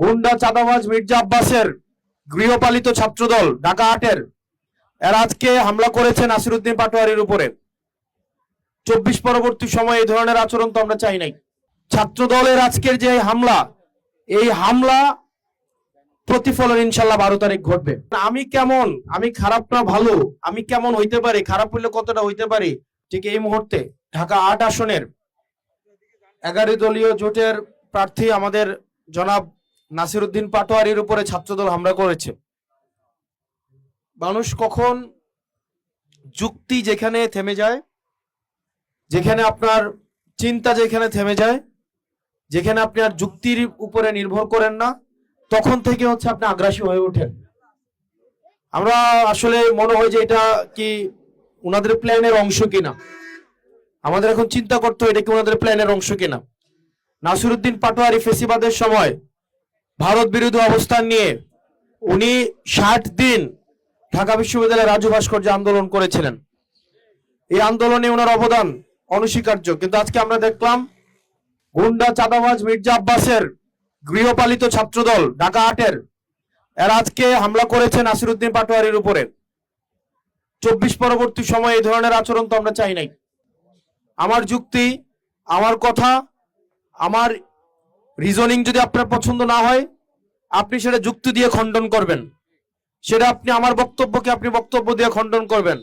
গুন্ডা চাঁদাবাজ মির্জা আব্বাসের গৃহপালিত ছাত্রদল, ঢাকা আটের। এরা আজকে হামলা করেছে নাসিরুদ্দিন পাটোয়ারির উপরে। চব্বিশ পরবর্তী সময়ে এই ধরনের আচরণ তো আমরা চাই নাই। ছাত্র দলের আজকের যে হামলা, এই হামলা প্রতিফলন ইনশাল্লাহ বারো তারিখ ঘটবে। আমি কেমন, আমি খারাপ না ভালো, আমি কেমন হইতে পারি, খারাপ হইলে কতটা হইতে পারি, ঠিক এই মুহূর্তে ঢাকা আট আসনের এগারো দলীয় জোটের প্রার্থী আমাদের জনাব নাসিরুদ্দিন পাটোয়ারির উপরে ছাত্রদল হামলা করেছে। মানুষ কখন যুক্তি যেখানে থেমে যায়, যেখানে আপনার চিন্তা যেখানে থেমে যায়, যেখানে আপনি আর যুক্তির উপরে নির্ভর করেন না, তখন থেকে হচ্ছে আপনি আগ্রাসী হয়ে ওঠেন। আমরা আসলে মনে হয় যে এটা কি ওনাদের প্ল্যানের অংশ কিনা? আমাদের এখন চিন্তা করতে হয় এটা কি ওনাদের প্ল্যানের অংশ কিনা? নাসিরুদ্দিন পাটোয়ারি ফেসিবাদের সময় ভারত বিরোধী অবস্থান নিয়ে উনি ষাট দিন ঢাকা বিশ্ববিদ্যালয়ের রাজু ভাস্কর্য আন্দোলন করেছিলেন। এই আন্দোলনে ওনার অবদান অনস্বীকার্য। কিন্তু আজকে আমরা দেখলাম গুন্ডা, চাঁদাবাজ, মির্জা আব্বাসের গৃহপালিত ছাত্রদল, ঢাকা আটের, এরা আজকে হামলা করেছে নাসিরুদ্দিন পাটোয়ারির উপরে। চব্বিশ পরবর্তী সময়ে এই ধরনের আচরণ তো আমরা চাই নাই। আমার যুক্তি, আমার কথা, আমার রিজনিং যদি আপনার পছন্দ না হয় আপনি সেটা যুক্তি দিয়ে খণ্ডন করবেন। সেটা আপনি আমার বক্তব্যকে আপনি বক্তব্য দিয়ে খণ্ডন করবেন।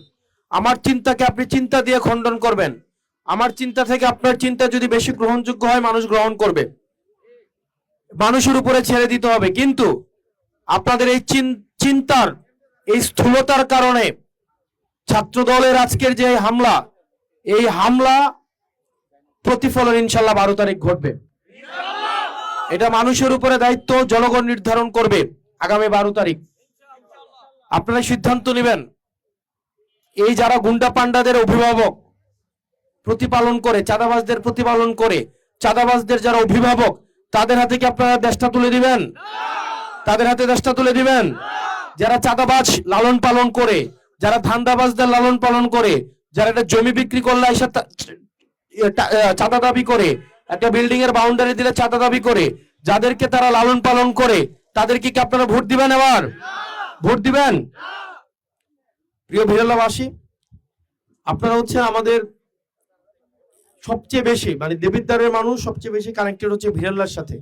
আমার চিন্তাকে আপনি চিন্তা দিয়ে খণ্ডন করবেন। আমার চিন্তা থেকে আপনার চিন্তা যদি বেশি গ্রহণযোগ্য হয়, মানুষ গ্রহণ করবে। মানুষের উপরে ছেড়ে দিতে হবে। কিন্তু আপনাদের এই চিন- চিন্তার, এই স্থূলতার কারণে ছাত্র দলের আজকের যে হামলা, এই হামলা প্রতিফলন ইনশাল্লাহ বারো তারিখ ঘটবে। এটা মানুষের উপরে দায়িত্ব জনগণ নির্ধারণ করবে আগামী বারো তারিখ। আপনারা সিদ্ধান্ত নেবেন। এই যারা গুন্ডা পান্ডাদের অভিভাবক প্রতিপালন করে চাঁদাবাজদের প্রতিপালন করে চাঁদাবাজদের যারা অভিভাবক তাদের হাতে কি আপনারা দেশটা তুলে দিবেন? তাদের হাতে দেশটা তুলে দিবেন? যারা চাঁদাবাজ লালন পালন করে যারা ধান্দাবাজদের লালন পালন করে যারা একটা জমি বিক্রি করলে এসে এ, চাঁদা দাবি করে একটা বিল্ডিং এর বাউন্ডারি দিলে চাঁদা দাবি করে। যাদেরকে তারা লালন পালন করে, তাদেরকে কি আপনারা ভোট দিবেন এবার? ভোট দিবেন? প্রিয় ভিরালাবাসী আপনারা হচ্ছে আমাদের সবচেয়ে বেশি মানে দেবিদ্বারের মানুষ সবচেয়ে বেশি কানেক্টেড হচ্ছে ভিরাল্লার সাথে।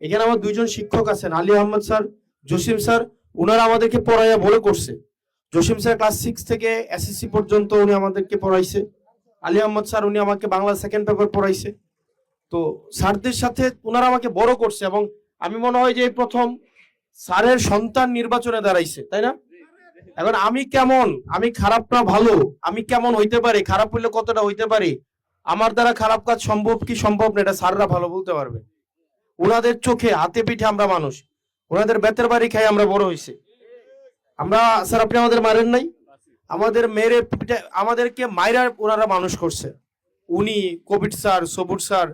এখানে আমার দুইজন শিক্ষক আছেন, আলী আহমদ স্যার, জসিম স্যার ওনারা আমাদেরকে পড়াইয়া বলে করছে। জসিম স্যার ক্লাস সিক্স থেকে এসএসসি পর্যন্ত উনি আমাদেরকে পড়াইছে। আলী আহমদ স্যার, উনি আমাকে বাংলা সেকেন্ড পেপার পড়াইছে। তো স্যারদের সাথে ওনারা আমাকে বড় করছে এবং আমি মনে হয় যে প্রথম স্যারের সন্তান নির্বাচনে দাঁড়াইছে, তাই না? এখন আমি কেমন? আমি খারাপ না ভালো? আমি কেমন হইতে পারি? খারাপ হইলে কতটা হইতে পারি? আমার দ্বারা খারাপ কাজ সম্ভব কি সম্ভব না, এটা স্যাররা ভালো বলতে পারবে। ওনাদের চোখে হাতে পিঠে আমরা মানুষ। ওনাদের বেতের বাড়ি খাই আমরা বড় হয়েছে আমরা, স্যার, আপনি আমাদের মারেন নাই? আমাদের মেরে আমাদেরকে মাইরা ওনারা মানুষ করছে। উনি কোভিড স্যার, সবুর স্যার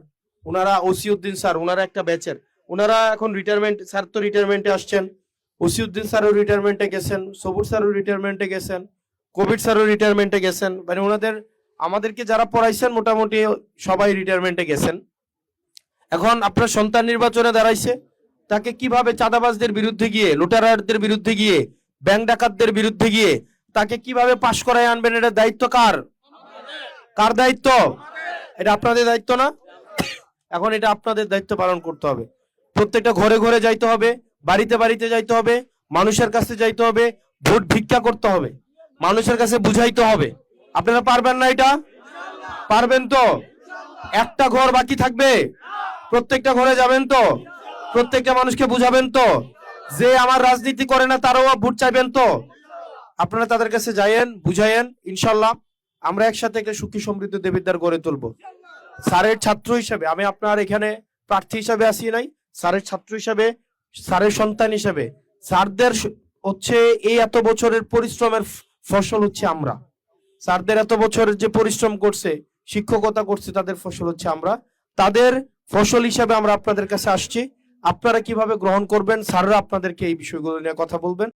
ওনারা ওসিউদ্দিন স্যার, ওনারা একটা ব্যাচের। ওনারা এখন রিটায়ারমেন্ট স্যার তো রিটায়ারমেন্টে আসছেন। ওসিউদ্দিন স্যারও রিটায়ারমেন্টে গেছেন, সবুর স্যারও রিটায়ারমেন্টে গেছেন কোভিড স্যারও রিটায়ারমেন্টে গেছেন। মানে ওনাদের, আমাদেরকে যারা পড়াইছেন মোটামুটি সবাই রিটায়ারমেন্টে গেছেন। এখন আপনার সন্তান নির্বাচনে দাঁড়াইছে, তাকে কীভাবে চাঁদাবাজদের বিরুদ্ধে গিয়ে, লুটারারদের বিরুদ্ধে গিয়ে, ব্যাংক ডাকাতদের বিরুদ্ধে গিয়ে, তাকে কীভাবে পাশ করায় আনবেন, এটা দায়িত্ব কার? কার দায়িত্ব? এটা আপনাদের দায়িত্ব না? এখন এটা আপনাদের দায়িত্ব পালন করতে হবে। প্রত্যেকটা ঘরে ঘরে যাইতে হবে, বাড়িতে বাড়িতে যাইতে হবে, মানুষের কাছে যাইতে হবে, ভোট ভিক্ষা করতে হবে, মানুষের কাছে বুঝাইতে হবে। আপনারা পারবেন না এটা? পারবেন তো? একটা ঘর বাকি থাকবে? প্রত্যেকটা ঘরে যাবেন তো? প্রত্যেকটা মানুষকে বুঝাবেন তো? যে আমার রাজনীতি করে না, তারাও ভোট চাইবেন তো? আপনারা তাদের কাছে যাইয়েন, বুঝাইয়েন, ইনশাল্লাহ আমরা একসাথে একটা সুখী সমৃদ্ধ দেবিদ্বার গড়ে তুলবো। স্যারের ছাত্র হিসেবে, আমি আপনার এখানে প্রার্থী হিসাবে আসি নাই, স্যারের ছাত্র হিসাবে, স্যারের সন্তান হিসেবে। স্যারদের হচ্ছে এই এত বছরের পরিশ্রমের ফসল হচ্ছে আমরা। স্যারদের এত বছরের যে পরিশ্রম করছে, শিক্ষকতা করছে, তাদের ফসল হচ্ছে আমরা। তাদের ফসল হিসাবে আমরা আপনাদের কাছে আসছি। আপনারা কীভাবে গ্রহণ করবেন, স্যাররা আপনাদেরকে এই বিষয়গুলো নিয়ে কথা বলবেন।